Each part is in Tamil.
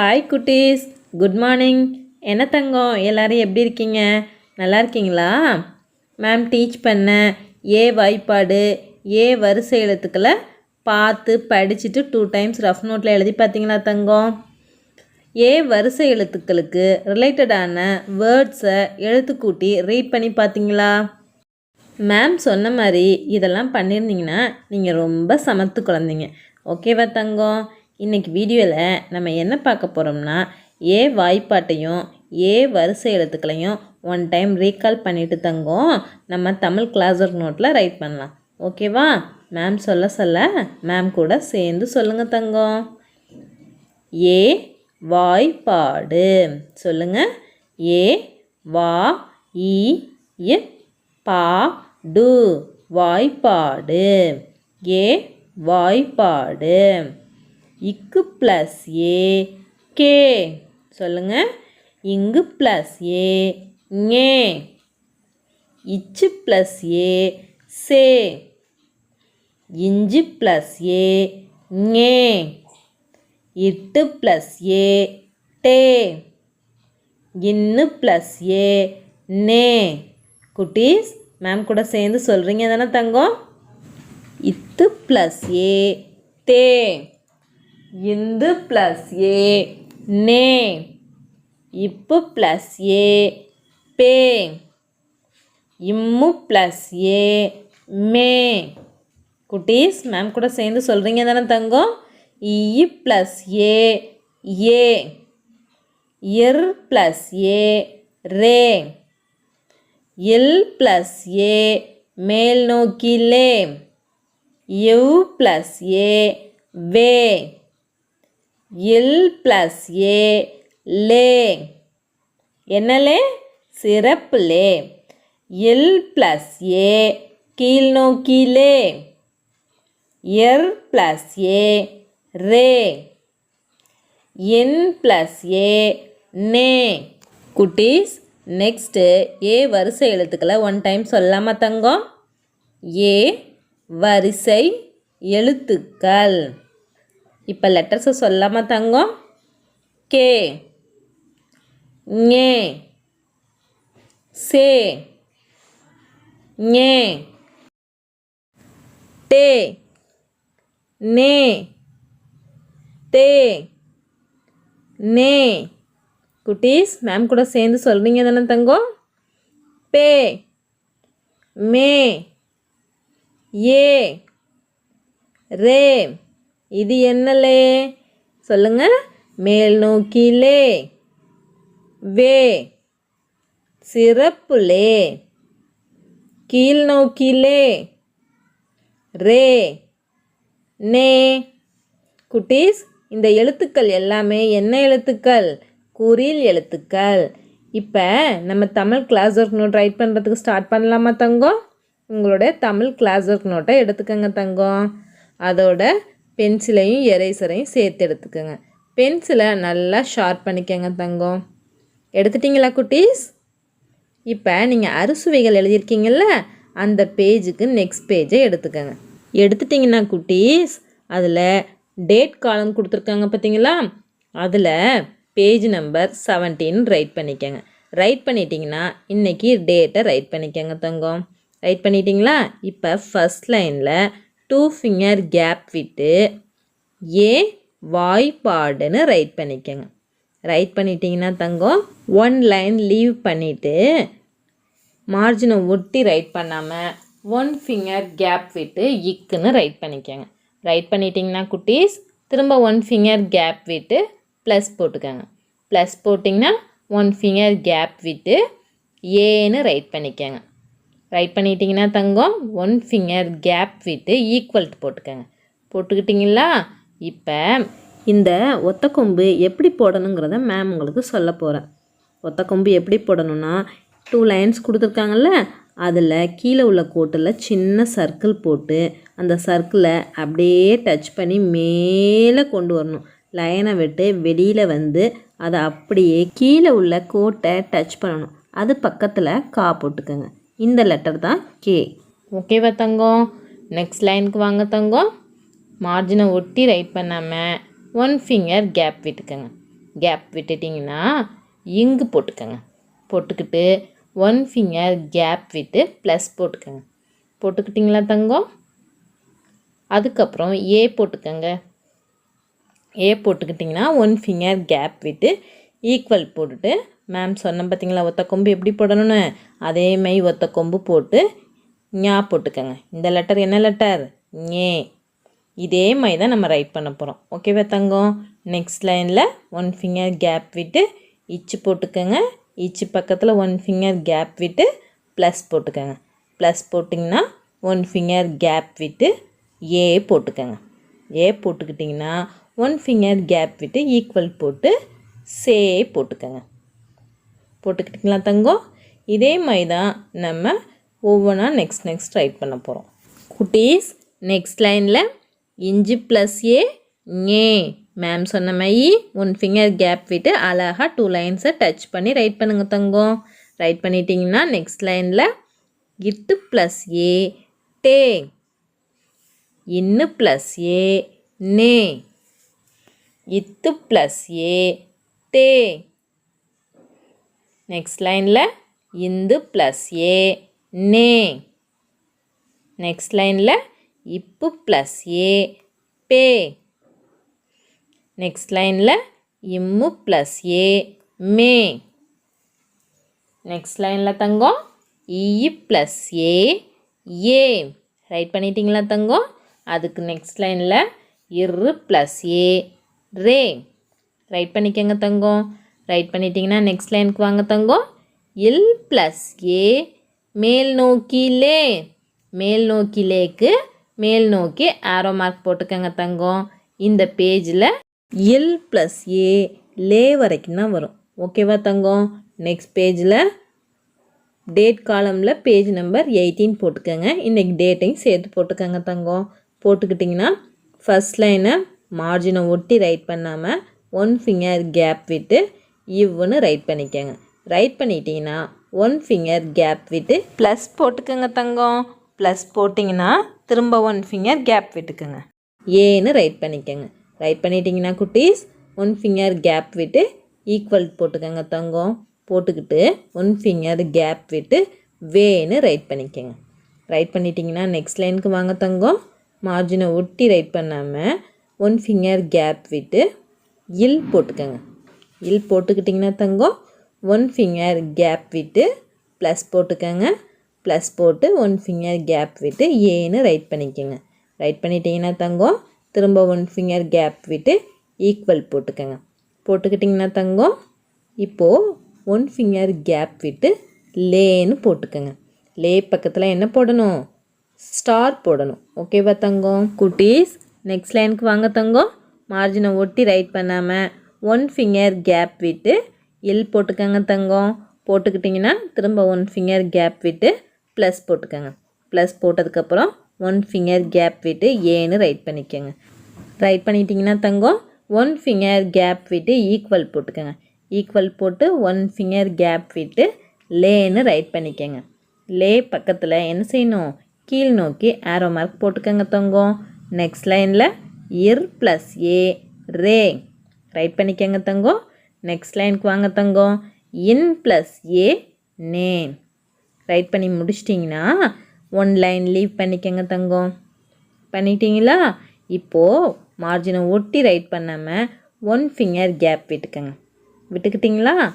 ஹாய் குட்டீஸ். குட் மார்னிங் என்ன தங்கம்? எல்லோரும் எப்படி இருக்கீங்க? நல்லா இருக்கீங்களா? மேம் டீச் பண்ண ஏ வாய்ப்பாடு ஏ வரிசை எழுத்துக்களை பார்த்து படிச்சுட்டு டூ டைம்ஸ் ரஃப் நோட்டில் எழுதி பார்த்தீங்களா தங்கம்? ஏ வரிசை எழுத்துக்களுக்கு ரிலேட்டடான வேர்ட்ஸை எழுத்துக்கூட்டி ரீட் பண்ணி பார்த்தீங்களா? மேம் சொன்ன மாதிரி இதெல்லாம் பண்ணியிருந்தீங்கன்னா நீங்கள் ரொம்ப சமத்து குழந்தைங்க. ஓகேவா தங்கம்? இன்றைக்கி வீடியோவில் நம்ம என்ன பார்க்க போகிறோம்னா ஏ வாய்ப்பாட்டையும் ஏ வரிசை எழுத்துக்களையும் ஒன் டைம் ரீகால் பண்ணிட்டு தங்கம். நம்ம தமிழ் கிளாஸ் ஒர்க் நோட்டில் ரைட் பண்ணலாம் ஓகேவா மேம் சொல்ல சொல்ல மேம் கூட சேர்ந்து சொல்லுங்கள் தங்கம். ஏ வாய்ப்பாடு. சொல்லுங்கள் ஏ வா இ பா டு. வாய்ப்பாடு. ஏ வாய்ப்பாடு. இக்கு ப்ளஸ் ஏ கே சொல்லுங்க. இங்கு ப்ளஸ் ஏ ஞே இச்சு ப்ளஸ் ஏ சே இஞ்சு ப்ளஸ் ஏ ஞே இட்டு ப்ளஸ் ஏ டே இன்னு ப்ளஸ் ஏ நே குட்டீஸ் மேம் கூட சேர்ந்து சொல்கிறீங்க தானே தங்கம்? இத்து ப்ளஸ் ஏ தே இந்து ப்ளஸ் ஏ நே. இப்பு ப்ளஸ் ஏ பே. இம்மு ப்ளஸ் ஏ மே. குட்டீஸ் மேம் கூட சேர்ந்து சொல்கிறீங்க தானே தங்கம்? இ ப்ளஸ் ஏ ஏ. இர் ப்ளஸ் ஏ ரே. இல் ப்ளஸ் ஏ மேல் நோக்கிலே. யு ப்ளஸ் ஏ வே. இல் ப்ளஸ் ஏ லே என்னலே? சிறப்பு லே இல் ப்ளஸ் ஏ கீழ்நோக்கிலே எர் ப்ளஸ் ஏ ரே. என் ப்ளஸ் ஏ நே. குட்டீஸ் நெக்ஸ்ட்டு ஏ வரிசை எழுத்துக்களை ஒன் டைம் சொல்லாமல் தங்கம். ஏ வரிசை எழுத்துக்கள். இப்போ லெட்டர்ஸை சொல்லாமல் தங்கம். கே. ஞே. சே. ஞே. டே நே. தே. நே. குட்டீஸ் மேம் கூட சேர்ந்து சொல்கிறீங்க தானே தங்கம்? பே. மே. ஏ. ரே. இது என்னலே? சொல்லுங்க. மேல் நோக்கிலே. வே. சிறப்புலே. கீழ் நோக்கிலே. ரே. நே. குட்டீஸ் இந்த எழுத்துக்கள் எல்லாமே என்ன எழுத்துக்கள்? குறில் எழுத்துக்கள். இப்போ நம்ம Tamil class work note write பண்ணுறதுக்கு ஸ்டார்ட் பண்ணலாமா தங்கம்? உங்களோட தமிழ் கிளாஸ் ஒர்க் நோட்டை எடுத்துக்கோங்க தங்கம். அதோட பென்சிலையும் எரேசரையும் சேர்த்து எடுத்துக்கோங்க. பென்சிலை நல்லா ஷார்ப் பண்ணிக்கோங்க தங்கம். எடுத்துட்டிங்களா குட்டீஸ்? இப்போ நீங்கள் அறுசுவைகள் எழுதியிருக்கீங்கள்ல அந்த பேஜுக்கு நெக்ஸ்ட் பேஜை எடுத்துக்கோங்க. எடுத்துட்டிங்கன்னா குட்டீஸ் அதில் டேட் காலம் கொடுத்துருக்காங்க பார்த்தீங்களா? அதில் பேஜ் நம்பர் செவன்டீன் ரைட் பண்ணிக்கோங்க. ரைட் பண்ணிட்டீங்கன்னா இன்றைக்கி டேட்டை ரைட் பண்ணிக்கோங்க தங்கம். ரைட் பண்ணிட்டீங்களா? இப்போ ஃபஸ்ட் லைனில் டூ ஃபிங்கர் கேப் விட்டு ஏ வாய்ப்பாடுன்னு ரைட் பண்ணிக்கோங்க. ரைட் பண்ணிட்டீங்கன்னா தங்கம் ஒன் லைன் லீவ் பண்ணிவிட்டு மார்ஜினை ஒட்டி ரைட் பண்ணாமல் ஒன் ஃபிங்கர் கேப் விட்டு இக்குன்னு ரைட் பண்ணிக்கோங்க. ரைட் பண்ணிட்டீங்கன்னா குட்டீஸ் திரும்ப ஒன் ஃபிங்கர் கேப் விட்டு ப்ளஸ் போட்டுக்கோங்க. ப்ளஸ் போட்டிங்கன்னா ஒன் ஃபிங்கர் கேப் விட்டு ஏன்னு ரைட் பண்ணிக்கோங்க. ரைட் பண்ணிட்டீங்கன்னா தங்கம் ஒன் ஃபிங்கர் கேப் விட்டு ஈக்குவல்ட் போட்டுக்கோங்க. போட்டுக்கிட்டிங்களா? இப்போ இந்த ஒத்த கொம்பு எப்படி போடணுங்கிறத மேம் உங்களுக்கு சொல்ல போகிறேன் ஒத்த கொம்பு எப்படி போடணும்னா டூ லைன்ஸ் கொடுத்துருக்காங்கல்ல அதில் கீழே உள்ள கோட்டில் சின்ன சர்க்கிள் போட்டு அந்த சர்க்கிளை அப்படியே டச் பண்ணி மேலே கொண்டு வரணும். லைனை விட்டு வெளியில் வந்து அதை அப்படியே கீழே உள்ள கோட்டை டச் பண்ணணும். அது பக்கத்தில் கா போட்டுக்கோங்க. இந்த லெட்டர் தான் கே ஓகேவா தங்கம் நெக்ஸ்ட் லைனுக்கு வாங்க தங்கம் மார்ஜினை ஒட்டி ரைட் பண்ணாமல் ஒன் ஃபிங்கர் கேப் விட்டுக்கோங்க. கேப் விட்டுட்டிங்கன்னா இங்கு போட்டுக்கோங்க. போட்டுக்கிட்டு ஒன் ஃபிங்கர் கேப் விட்டு ப்ளஸ் போட்டுக்கோங்க. போட்டுக்கிட்டிங்களா தங்கம் அதுக்கப்புறம் ஏ போட்டுக்கோங்க. ஏ போட்டுக்கிட்டிங்கன்னா ஒன் ஃபிங்கர் கேப் விட்டு ஈக்குவல் போட்டுட்டு மேம் சொன்ன பார்த்தீங்களா ஒத்த கொம்பு எப்படி போடணும்னு? அதே மாதிரி ஒத்த கொம்பு போட்டு ஞா போட்டுக்கோங்க. இந்த லெட்டர் என்ன லெட்டர் ஏ இதே மாதிரி தான் நம்ம ரைட் பண்ண போகிறோம் ஓகேவா தங்கம்? நெக்ஸ்ட் லைனில் ஒன் ஃபிங்கர் கேப் விட்டு இச்சு போட்டுக்கோங்க. இச்சு பக்கத்தில் ஒன் ஃபிங்கர் கேப் விட்டு ப்ளஸ் போட்டுக்கோங்க. ப்ளஸ் போட்டிங்கன்னா ஒன் ஃபிங்கர் கேப் விட்டு ஏ போட்டுக்கோங்க. ஏ போட்டுக்கிட்டிங்கன்னா ஒன் ஃபிங்கர் கேப் விட்டு ஈக்குவல் போட்டு சே போட்டுக்கோங்க. போட்டுக்கிட்டிங்களா தங்கம் இதே மாதிரி தான் நம்ம ஒவ்வொன்றா நெக்ஸ்ட் நெக்ஸ்ட் ரைட் பண்ண போகிறோம் குட்டீஸ் நெக்ஸ்ட் லைனில் இஞ்சி ப்ளஸ் ஏ ஏ. மேம் சொன்ன மாதிரி ஒன் ஃபிங்கர் கேப் விட்டு அழகாக டூ லைன்ஸை டச் பண்ணி ரைட் பண்ணுங்க தங்கம் ரைட் பண்ணிட்டீங்கன்னா நெக்ஸ்ட் லைனில் இட்டு ப்ளஸ் ஏ டே. இன்னு ப்ளஸ் ஏ நே. இத்து ப்ளஸ் ஏ தே நெக்ஸ்ட் லைனில் இந்து ப்ளஸ் ஏ நே. நெக்ஸ்ட் லைனில் இப்பு ப்ளஸ் ஏ பே. நெக்ஸ்ட் லைனில் இம்மு ப்ளஸ் ஏ மே. நெக்ஸ்ட் லைனில் தங்கம் இ ப்ளஸ் ஏ ஏ. ரைட் பண்ணிட்டீங்களா தங்கம்? அதுக்கு நெக்ஸ்ட் லைனில் இரு ப்ளஸ் ஏ ரே. ரைட் பண்ணிக்கங்க தங்கம். ரைட் பண்ணிட்டீங்கன்னா நெக்ஸ்ட் லைனுக்கு வாங்க தங்கம் இல் ப்ளஸ் ஏ மேல் நோக்கிலே மேல் நோக்கிலேக்கு மேல் நோக்கி ஆரோ மார்க் போட்டுக்கங்க தங்கம் இந்த பேஜில் இல் ப்ளஸ் ஏ லே வரைக்கும் தான் வரும். ஓகேவா தங்கம் நெக்ஸ்ட் பேஜில் date column page number eighteen போட்டுக்கோங்க. இன்றைக்கி டேட்டையும் சேர்த்து போட்டுக்கோங்க தங்கம் போட்டுக்கிட்டிங்கன்னா ஃபஸ்ட் லைனை மார்ஜினை ஒட்டி ரைட் பண்ணாமல் ஒன் ஃபிங்கர் கேப் விட்டு இவ்வுன்னு ரைட் பண்ணிக்கோங்க. ரைட் பண்ணிட்டீங்கன்னா ஒன் ஃபிங்கர் கேப் விட்டு ப்ளஸ் போட்டுக்கோங்க தங்கம். ப்ளஸ் போட்டிங்கன்னா திரும்ப ஒன் ஃபிங்கர் கேப் விட்டுக்கோங்க. ஏன்னு ரைட் பண்ணிக்கோங்க. ரைட் பண்ணிட்டீங்கன்னா குட்டீஸ் ஒன் ஃபிங்கர் கேப் விட்டு ஈக்குவல் போட்டுக்கோங்க தங்கம். போட்டுக்கிட்டு ஒன் ஃபிங்கர் கேப் விட்டு வேன்னு ரைட் பண்ணிக்கோங்க. ரைட் பண்ணிட்டீங்கன்னா நெக்ஸ்ட் லைனுக்கு வாங்க தங்கம். மார்ஜினை ஒட்டி ரைட் பண்ணாமல் ஒன் ஃபிங்கர் கேப் விட்டு இல் போட்டுக்கோங்க. இல் போட்டுக்கிட்டிங்கன்னா தங்கம். ஒன் ஃபிங்கர் கேப் விட்டு ப்ளஸ் போட்டுக்கோங்க. ப்ளஸ் போட்டு ஒன் ஃபிங்கர் கேப் விட்டு ஏன்னு ரைட் பண்ணிக்கோங்க. ரைட் பண்ணிட்டீங்கன்னா தங்கம். திரும்ப ஒன் ஃபிங்கர் கேப் விட்டு ஈக்குவல் போட்டுக்கோங்க. போட்டுக்கிட்டிங்கன்னா தங்கம். இப்போது ஒன் ஃபிங்கர் கேப் விட்டு லேன்னு போட்டுக்கோங்க. லே பக்கத்தில் என்ன போடணும்? ஸ்டார் போடணும். ஓகேவா தங்கம்? குட்டீஸ் நெக்ஸ்ட் லைனுக்கு வாங்க தங்கம். மார்ஜினை ஒட்டி ரைட் பண்ணாமல் ஒன் ஃபிங்கர் கேப் விட்டு எல் போட்டுக்கோங்க தங்கம். போட்டுக்கிட்டிங்கன்னா திரும்ப ஒன் ஃபிங்கர் கேப் விட்டு ப்ளஸ் போட்டுக்கோங்க. ப்ளஸ் போட்டதுக்கப்புறம் ஒன் ஃபிங்கர் கேப் விட்டு ஏன்னு ரைட் பண்ணிக்கோங்க. ரைட் பண்ணிட்டீங்கன்னா தங்கம் ஒன் ஃபிங்கர் கேப் விட்டு ஈக்குவல் போட்டுக்கோங்க. ஈக்குவல் போட்டு ஒன் ஃபிங்கர் கேப் விட்டு லேன்னு ரைட் பண்ணிக்கோங்க. லே பக்கத்தில் என்ன செய்யணும்? கீழ் நோக்கி ஆரோ மார்க் போட்டுக்கோங்க தங்கம். நெக்ஸ்ட் லைனில் இர் ப்ளஸ் ஏ ரே ரைட் பண்ணிக்கோங்க தங்கம். நெக்ஸ்ட் லைனுக்கு வாங்க தங்கம். இன் ப்ளஸ் ஏ நேம் ரைட் பண்ணி முடிச்சிட்டிங்கன்னா ஒன் லைன் லீவ் பண்ணிக்கோங்க தங்கம். பண்ணிட்டீங்களா? இப்போது மார்ஜினை ஒட்டி ரைட் பண்ணாமல் ஒன் ஃபிங்கர் கேப் விட்டுக்கோங்க. விட்டுக்கிட்டிங்களா?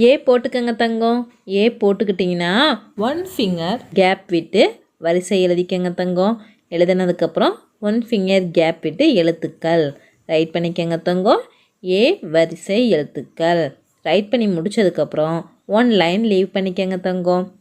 ஏ போட்டுக்கோங்க தங்கம். ஏ போட்டுக்கிட்டிங்கன்னா ஒன் ஃபிங்கர் கேப் விட்டு வரிசை எழுதிக்கங்க தங்கம். எழுதினதுக்கப்புறம் ஒன் ஃபிங்கர் கேப் விட்டு எழுத்துக்கள். ரைட் பண்ணிக்கங்க தங்கம். ஏ வரிசை எழுத்துக்கள். ரைட் பண்ணி முடிச்சதுக்கப்புறம் ஒன் லைன் லீவ் பண்ணிக்கங்க தங்கம்.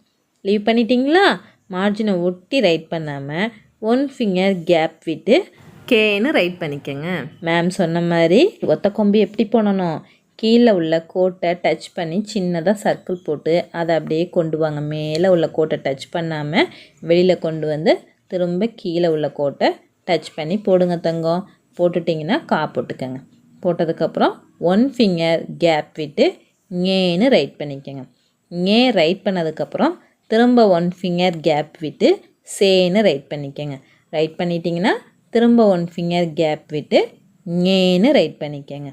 லீவ் பண்ணிட்டீங்களா? மார்ஜினை ஒட்டி ரைட் பண்ணாமல் ஒன் ஃபிங்கர் கேப் விட்டு கேன்னு ரைட் பண்ணிக்கோங்க. மேம் சொன்ன மாதிரி ஒத்த கொம்பு எப்படி போடணும்? கீழே உள்ள கோட்டை டச் பண்ணி சின்னதாக சர்க்கிள் போட்டு அதை அப்படியே கொண்டு வாங்க. மேலே உள்ள கோட்டை டச் பண்ணாமல் வெளியில் கொண்டு வந்து திரும்ப கீழே உள்ள கோட்டை டச் பண்ணி போடுங்க தங்கம். போட்டுட்டிங்கன்னா கா போட்டுக்கோங்க. போட்டதுக்கப்புறம் ஒன் ஃபிங்கர் கேப் விட்டு ஞேன்னு ரைட் பண்ணிக்கோங்க. ஞே ரைட் பண்ணதுக்கப்புறம் திரும்ப ஒன் ஃபிங்கர் கேப் விட்டு சேன்னு ரைட் பண்ணிக்கோங்க. ரைட் பண்ணிட்டீங்கன்னா திரும்ப ஒன் ஃபிங்கர் கேப் விட்டு ஞேன்னு ரைட் பண்ணிக்கோங்க.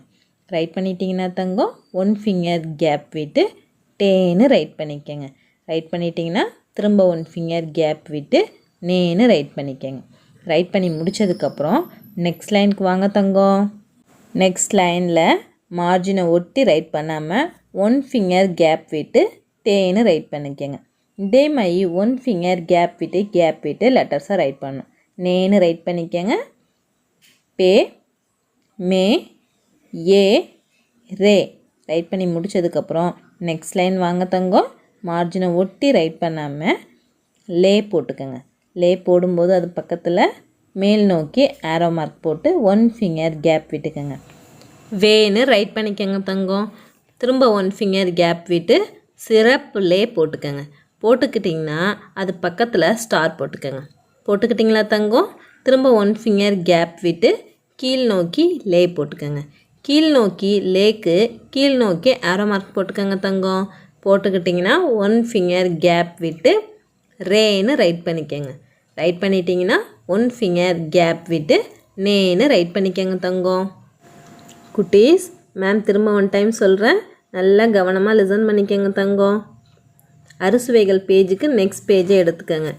ரைட் பண்ணிட்டீங்கன்னா தங்கம் ஒன் ஃபிங்கர் கேப் விட்டு டேன்னு ரைட் பண்ணிக்கோங்க. ரைட் பண்ணிட்டீங்கன்னா திரும்ப ஒன் ஃபிங்கர் கேப் விட்டு நேன்னு ரைட் பண்ணிக்கோங்க. ரைட் பண்ணி முடிச்சதுக்கப்புறம் நெக்ஸ்ட் லைனுக்கு வாங்க தங்கம். நெக்ஸ்ட் லைனில் மார்ஜினை ஒட்டி ரைட் பண்ணாமல் ஒன் ஃபிங்கர் கேப் விட்டு டேன்னு ரைட் பண்ணிக்கோங்க. இதே மாதிரி ஒன் ஃபிங்கர் கேப் விட்டு கேப் விட்டு லெட்டர்ஸை ரைட் பண்ணணும். நேன்னு ரைட் பண்ணிக்கோங்க. பே மே ஏ ரே. ரைட் பண்ணி முடிச்சதுக்கப்புறம் நெக்ஸ்ட் லைன் வாங்க தங்கம். மார்ஜினை ஒட்டி ரைட் பண்ணாமல் லே போட்டுக்கோங்க. லே போடும்போது அது பக்கத்தில் மேல் நோக்கி ஆரோ மார்க் போட்டு ஒன் ஃபிங்கர் கேப் விட்டுக்கோங்க. வேன்னு ரைட் பண்ணிக்கோங்க தங்கம். திரும்ப ஒன் ஃபிங்கர் கேப் விட்டு சிறப்புலே போட்டுக்கோங்க. போட்டுக்கிட்டிங்கன்னா அது பக்கத்தில் ஸ்டார் போட்டுக்கோங்க. போட்டுக்கிட்டிங்களா தங்கம்? திரும்ப ஒன் ஃபிங்கர் கேப் விட்டு கீழ் நோக்கி லே போட்டுக்கோங்க. கீழ் நோக்கி லேக்கு கீழ் நோக்கி ஆரோ மார்க் போட்டுக்கோங்க தங்கம். போட்டுக்கிட்டிங்கன்னா ஒன் ஃபிங்கர் கேப் விட்டு ரேன்னு ரைட் பண்ணிக்கோங்க. ரைட் பண்ணிட்டீங்கன்னா ஒன் ஃபிங்கர் கேப் விட்டு நேன்னு ரைட் பண்ணிக்கோங்க தங்கம். குட்டீஸ் மேம் திரும்ப ஒன் டைம் சொல்கிறேன் நல்லா கவனமாக லிசன் பண்ணிக்கோங்க தங்கம். அறுசுவைகள் பேஜுக்கு நெக்ஸ்ட் பேஜை எடுத்துக்கோங்க.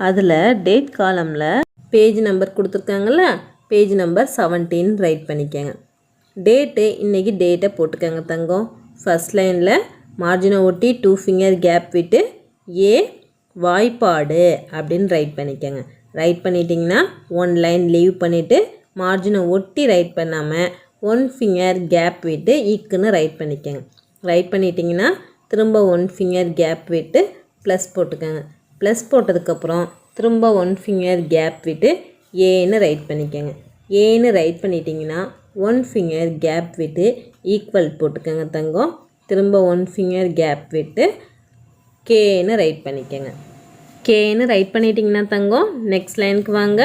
அதில் டேட் காலமில் பேஜ் நம்பர் கொடுத்துருக்காங்கல்ல பேஜ் நம்பர் செவன்டீன் ரைட் பண்ணிக்கோங்க. டேட்டு இன்றைக்கி டேட்டை போட்டுக்கோங்க தங்கம். ஃபஸ்ட் லைனில் மார்ஜினை ஒட்டி டூ ஃபிங்கர் கேப் விட்டு ஏ வாய்ப்பாடு அப்படின்னு ரைட் பண்ணிக்கோங்க. ரைட் பண்ணிட்டீங்கன்னா ஒன் லைன் லீவ் பண்ணிவிட்டு மார்ஜினை ஒட்டி ரைட் பண்ணாமல் ஒன் ஃபிங்கர் கேப் விட்டு ஈக்குன்னு ரைட் பண்ணிக்கோங்க. ரைட் பண்ணிட்டீங்கன்னா திரும்ப ஒன் ஃபிங்கர் கேப் விட்டு ப்ளஸ் போட்டுக்கோங்க. ப்ளஸ் போட்டதுக்கப்புறம் திரும்ப ஒன் ஃபிங்கர் கேப் விட்டு ஏன்னு ரைட் பண்ணிக்கோங்க. ஏன்னு ரைட் பண்ணிட்டீங்கன்னா ஒன் ஃபிங்கர் கேப் விட்டு ஈக்குவல் போட்டுக்கோங்க தங்கம். திரும்ப ஒன் ஃபிங்கர் கேப் விட்டு கேன்னு ரைட் பண்ணிக்கோங்க. கேன்னு ரைட் பண்ணிட்டிங்கன்னா தங்கம். நெக்ஸ்ட் லைனுக்கு வாங்க.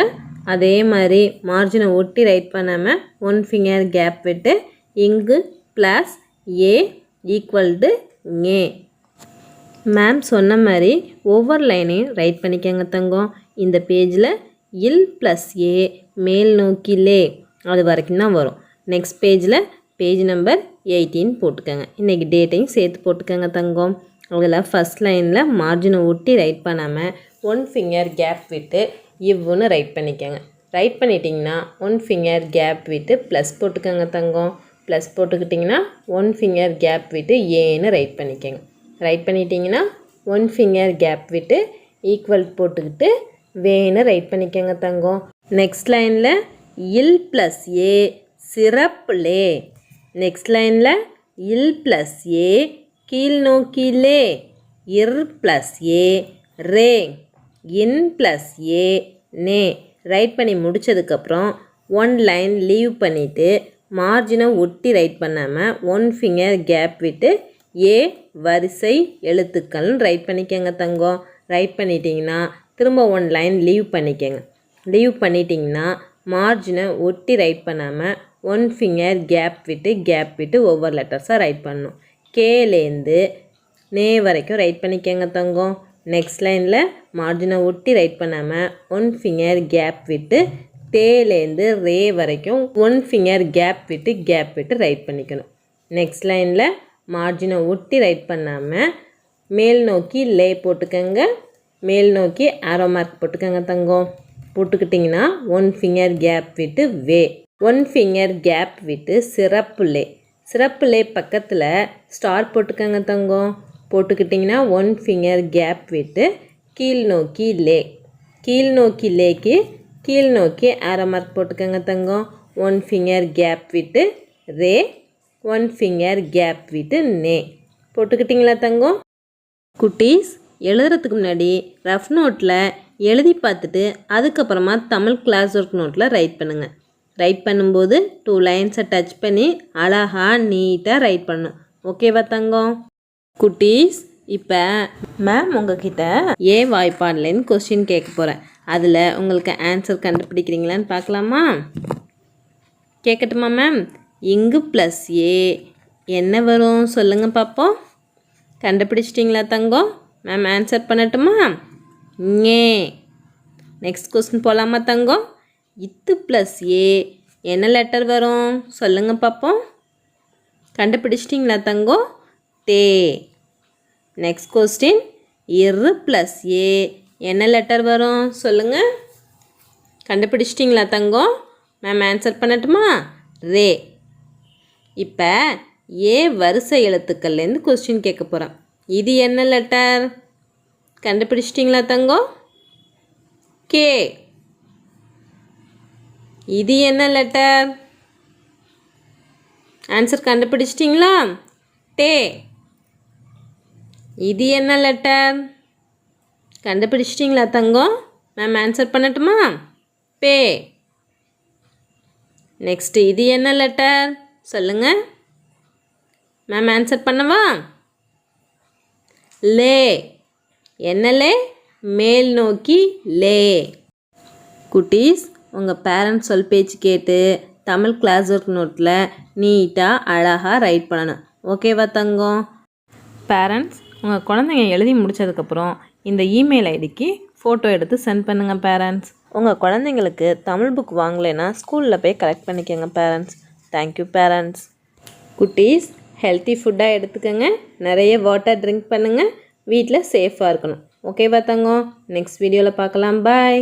அதே மாதிரி மார்ஜினை ஒட்டி ரைட் பண்ணாமல் ஒன் ஃபிங்கர் கேப் விட்டு இங்கு ப்ளஸ் ஏ ஈக்குவல் டு ஏ மேம் சொன்ன மாதிரி ஒவ்வொரு லைனையும் ரைட் பண்ணிக்கோங்க தங்கம். இந்த பேஜில் இல் ப்ளஸ் ஏ மேல் நோக்கிலே அது வரைக்கும் தான் வரும். நெக்ஸ்ட் பேஜில் பேஜ் நம்பர் எயிட்டீன் போட்டுக்கோங்க. இன்றைக்கி டேட்டையும் சேர்த்து போட்டுக்கோங்க தங்கம். அதில் ஃபஸ்ட் லைனில் மார்ஜினை ஒட்டி ரைட் பண்ணாமல் ஒன் ஃபிங்கர் கேப் விட்டு இவ்வுன்னு ரைட் பண்ணிக்கோங்க. ரைட் பண்ணிட்டீங்கன்னா ஒன் ஃபிங்கர் கேப் விட்டு ப்ளஸ் போட்டுக்கோங்க தங்கம். ப்ளஸ் போட்டுக்கிட்டிங்கன்னா ஒன் ஃபிங்கர் கேப் விட்டு ஏன்னு ரைட் பண்ணிக்கோங்க. ரைட் பண்ணிட்டீங்கன்னா ஒன் ஃபிங்கர் கேப் விட்டு ஈக்குவல் போட்டுக்கிட்டு வேன்னு ரைட் பண்ணிக்கோங்க தங்கம். நெக்ஸ்ட் லைனில் இல் ப்ளஸ் ஏ சிறப்புலே நெக்ஸ்ட் லைனில் இல் ப்ளஸ் ஏ கீழ் நோக்கி லே இர் ப்ளஸ் ஏ ரே. இன் ப்ளஸ் ஏ நே. ரைட் பண்ணி முடிச்சதுக்கப்புறம் ஒன் லைன் லீவ் பண்ணிவிட்டு மார்ஜினை ஒட்டி ரைட் பண்ணாமல் ஒன் ஃபிங்கர் கேப் விட்டு ஏ வரிசை எழுத்துக்கள்னு ரைட் பண்ணிக்கோங்க தங்கம். ரைட் பண்ணிட்டீங்கன்னா திரும்ப ஒன் லைன் லீவ் பண்ணிக்கங்க. லீவ் பண்ணிட்டீங்கன்னா மார்ஜினை ஒட்டி ரைட் பண்ணாமல் ஒன் ஃபிங்கர் கேப் விட்டு கேப் விட்டு ஒவ்வொரு லெட்டர்ஸாக ரைட் பண்ணணும் கேலேருந்து நே வரைக்கும் ரைட் பண்ணிக்கோங்க தங்கம். நெக்ஸ்ட் லைனில் மார்ஜினை ஒட்டி ரைட் பண்ணாமல் ஒன் ஃபிங்கர் கேப் விட்டு டேலேருந்து ரே வரைக்கும் ஒன் ஃபிங்கர் கேப் விட்டு கேப் விட்டு ரைட் பண்ணிக்கணும். நெக்ஸ்ட் லைனில் மார்ஜினை ஒட்டி ரைட் பண்ணாமல் மேல் நோக்கி லே போட்டுக்கோங்க. மேல் நோக்கி ஆரோ மார்க் போட்டுக்கோங்க தங்கம். போட்டுக்கிட்டிங்கன்னா ஒன் ஃபிங்கர் கேப் விட்டு வே. ஒன் ஃபிங்கர் கேப் விட்டு சிறப்பு லே சிறப்பு லே பக்கத்தில் ஸ்டார் போட்டுக்கோங்க தங்கம். போட்டுக்கிட்டிங்கன்னா ஒன் ஃபிங்கர் கேப் விட்டு கீழ் நோக்கி லே. கீழ் நோக்கி லேக்கு கீழ் நோக்கி ஆரோ மார்க் போட்டுக்கோங்க தங்கம். ஒன் ஃபிங்கர் கேப் விட்டு ரே ஒன் ஃபிங்கர் கேப் விட்டு நே. போட்டுக்கிட்டிங்களா தங்கம்? குட்டீஸ் எழுதுறதுக்கு முன்னாடி ரஃப் நோட்டில் எழுதி பார்த்துட்டு அதுக்கப்புறமா தமிழ் கிளாஸ் ஒர்க் நோட்டில் ரைட் பண்ணுங்கள் ரைட் பண்ணும்போது டூ லைன்ஸை டச் பண்ணி அழகாக நீட்டாக ரைட் பண்ணும் ஓகேவா தங்கம்? குட்டீஸ் இப்போ மேம் உங்ககிட்ட ஏ வாய்ப்பாடலேன்னு கொஸ்டின் கேட்க போகிறேன் அதில் உங்களுக்கு ஆன்சர் கண்டுபிடிக்கிறீங்களான்னு பார்க்கலாமா? கேட்கட்டுமா மேம் இங்கு ப்ளஸ் ஏ என்ன வரும்? சொல்லுங்கள் பார்ப்போம் கண்டுபிடிச்சிட்டிங்களா தங்கம்? மேம் ஆன்சர் பண்ணட்டுமா? ஏ நெக்ஸ்ட் கொஸ்டின் போகலாமா தங்கம்? இத்து ப்ளஸ் ஏ என்ன லெட்டர் வரும்? சொல்லுங்கள் பார்ப்போம் கண்டுபிடிச்சிட்டிங்களா தங்கோ? தே. நெக்ஸ்ட் கொஸ்டின் இரு ப்ளஸ் ஏ என்ன லெட்டர் வரும்? சொல்லுங்கள் கண்டுபிடிச்சிட்டிங்களா தங்கம் மேம் ஆன்சர் பண்ணட்டுமா? ரே. இப்போ ஏ வரிசை எழுத்துக்கள்லேருந்து கொஸ்டின் கேட்க போகிறேன் இது என்ன லெட்டர் கண்டுபிடிச்சிட்டிங்களா தங்கம் கே. இது என்ன லெட்டர் ஆன்சர் கண்டுபிடிச்சிட்டிங்களா? டே இது என்ன லெட்டர் கண்டுபிடிச்சிட்டிங்களா தங்கம்? மேம் ஆன்சர் பண்ணட்டுமா? பே நெக்ஸ்ட் இது என்ன லெட்டர் சொல்லுங்க. மேம் ஆன்சர் பண்ணவா? லே என்ன லே மேல் நோக்கி லே குட்டீஸ் உங்கள் பேரண்ட்ஸ் சொல் பேச்சு கேட்டு தமிழ் கிளாஸ் ஒர்க் நோட்டில் நீட்டாக அழகாக ரைட் பண்ணணும். ஓகேவா தங்கம்? பேரண்ட்ஸ் உங்கள் குழந்தைங்க எழுதி முடிச்சதுக்கப்புறம் இந்த இமெயில் ஐடிக்கு ஃபோட்டோ எடுத்து சென்ட் பண்ணுங்கள் பேரண்ட்ஸ் உங்கள் குழந்தைங்களுக்கு தமிழ் புக் வாங்கலைன்னா ஸ்கூலில் போய் கலெக்ட் பண்ணிக்கோங்க பேரண்ட்ஸ் தேங்க்யூ பேரண்ட்ஸ் குட்டீஸ் ஹெல்த்தி ஃபுட்டாக எடுத்துக்கோங்க. நிறைய வாட்டர் ட்ரிங்க் பண்ணுங்கள் வீட்டில் சேஃபாக இருக்கணும். ஓகேவா தங்கம்? நெக்ஸ்ட் வீடியோவில் பார்க்கலாம். பாய்